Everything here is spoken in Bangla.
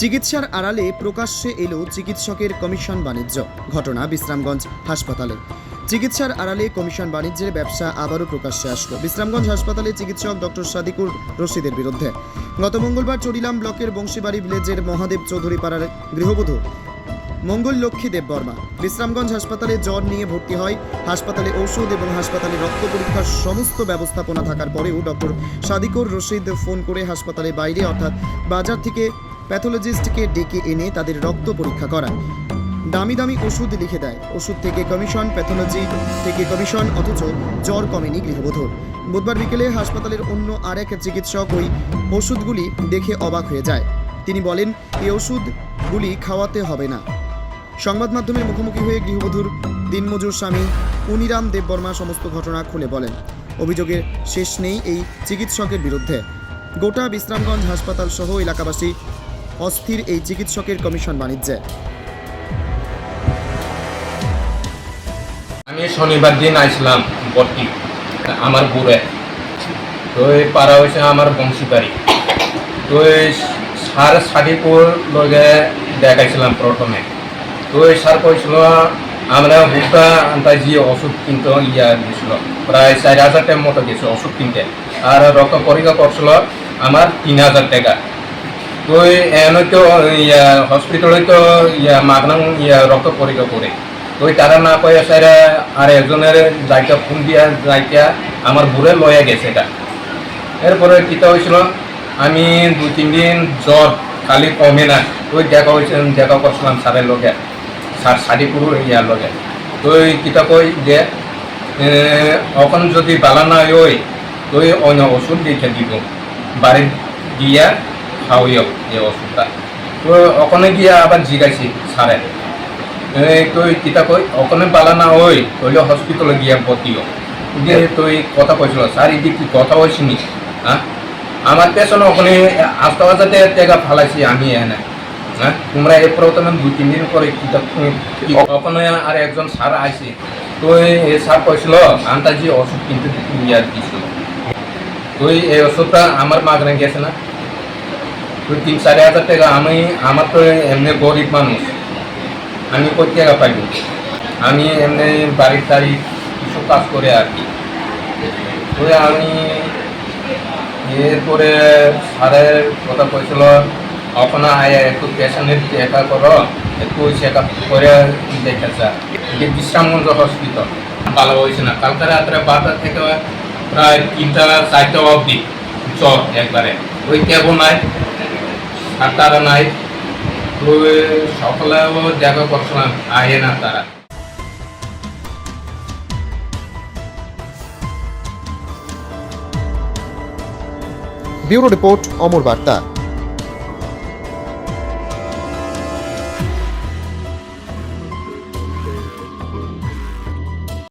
চিকিৎসার আড়ালে প্রকাশ্যে এলো চিকিৎসকের কমিশন বাণিজ্য, ঘটনা বিশ্রামগঞ্জ হাসপাতালে। চিকিৎসার আড়ালে কমিশন বাণিজ্যের ব্যবসা আবারও প্রকাশ্যে আসলো। বিশ্রামগঞ্জ হাসপাতালে চিকিৎসক ডক্টর সাদিকুর রশিদের বিরুদ্ধে। গত মঙ্গলবার চরিলাম ব্লকের বংশীবাড়ি ভিলেজের মহাদেব চৌধুরী পাড়ার গৃহবধূ মঙ্গল লক্ষ্মী দেব বর্মা। বিশ্রামগঞ্জ হাসপাতালে জ্বর নিয়ে ভর্তি হয়। হাসপাতালে ঔষধ এবং হাসপাতালে রক্ত পরীক্ষার সমস্ত ব্যবস্থাপনা থাকার পরেও ডক্টর সাদিকুর রশিদ ফোন করে হাসপাতালে বাইরে, অর্থাৎ বাজার থেকে প্যাথোলজিস্টকে ডেকে এনে তাদের রক্ত পরীক্ষা করায় দামি দামি ওষুধ লিখে দেয়। ওষুধ থেকে কমিশন, প্যাথোলজি থেকে কমিশন, অথচ জ্বর কমেনি গৃহবধূর বুধবার বিকেলে হাসপাতালের অন্য আরেক চিকিৎসক ওই ওষুধগুলি দেখে অবাক হয়ে যায়। তিনি বলেন এই ওষুধগুলি খাওয়াতে হবে না। সংবাদ মাধ্যমের মুখোমুখি হয়ে গৃহবধূর দিনমজুর স্বামী উনিরাম দেববর্মা সমস্ত ঘটনা খুলে বলেন। অভিযোগের শেষ নেই এই চিকিৎসকের বিরুদ্ধে। গোটা বিশ্রামগঞ্জ হাসপাতাল সহ এলাকাবাসী অস্থির এই চিকিৎসকের কমিশন বাণিজ্যে। আমি শনিবার দিন আইসলাম ভর্তি আমার বুড়ে। তো পাড়া হয়েছে আমার বংশীবাড়ি তো এই সার সাদিপুর লগে দেখাইছিলাম প্রথমে তো এই সার কইছিল আমরা বুকটা আন্তাজি ওষুধ কিনতে ইয়া দিয়েছিল প্রায় চার হাজার টাকার মতো গেছে ওষুধ কিনতে। আর রক্ত পরীক্ষা করছিল আমার তিন হাজার টাকা। তো এনে তো, ইয়া হসপিটালে তো, ইয়া, মাগনা, ইয়া, রক্ত পরীক্ষা করে। তো তারা না কয়ে সারা আর একজনের যাইটা ফোন দিয়া যাইটা আমার বুড়ে লয়ে গেছে এটা। এরপরে কিতা হয়েছিল আমি দু তিন দিন জ্বর খালি কমে না। ওই দেখা হয়েছে দেখা করছিলাম স্যারের লগে, স্যার সাদিপুর ইয়ার লগে। তো কিতা কই যে এখন যদি বালা না ওই তো অন্য ওষুধ দিতে দিব। বাড়ি গিয়া খাওয়াইও এই ওষুধটা তো ওখানে গিয়া আবার জিগাইছি স্যারে। তুই কিতা কই? ওখানে পালা না ওই তৈলে হসপিটালে গিয়া ভর্তিও যে তুই কথা কইছিল স্যার এদিক কি কথা হয়েছিনি হ্যাঁ? আমার পেছনে ওখানে আস্তে আস্তে টেকা ফালাইছি আমি এনে। হ্যাঁ? তোমরা এই প্রথমে দুই তিন দিন পরে কিতা কি ওখানে আর একজন স্যার আইসি তো এই স্যার কইছিল আন্তাজি ওষুধ কিনতে ইয়া দিছিল। তুই এই ওষুধটা আমার মাগনে গেছে না? তিন চারি হাজার টাকা, আমি আমার তো এমনি গরিব মানুষ আমি কই টাকা পাইব আমি এমনি বাড়ির টাড়ি কিছু কাজ করে আর কি? তো আমি এরপরে স্যারের কথা কইছিল ওখানে আয় একটু পেশেন্টের চেক করো একটু চেক আপ করে দেখেছে যে। বিশ্রামগঞ্জ হসপিটাল ভালো হয়েছে না? কালকে রাত্রে বারোটা থেকে প্রায় তিনটা চারটা অবধি জ্বর একবারে ওই ক্যাবও নাই। তো সকালেও দেখা করছিলাম আয়ে না তারা। ব্যুরো রিপোর্ট অমর বার্তা।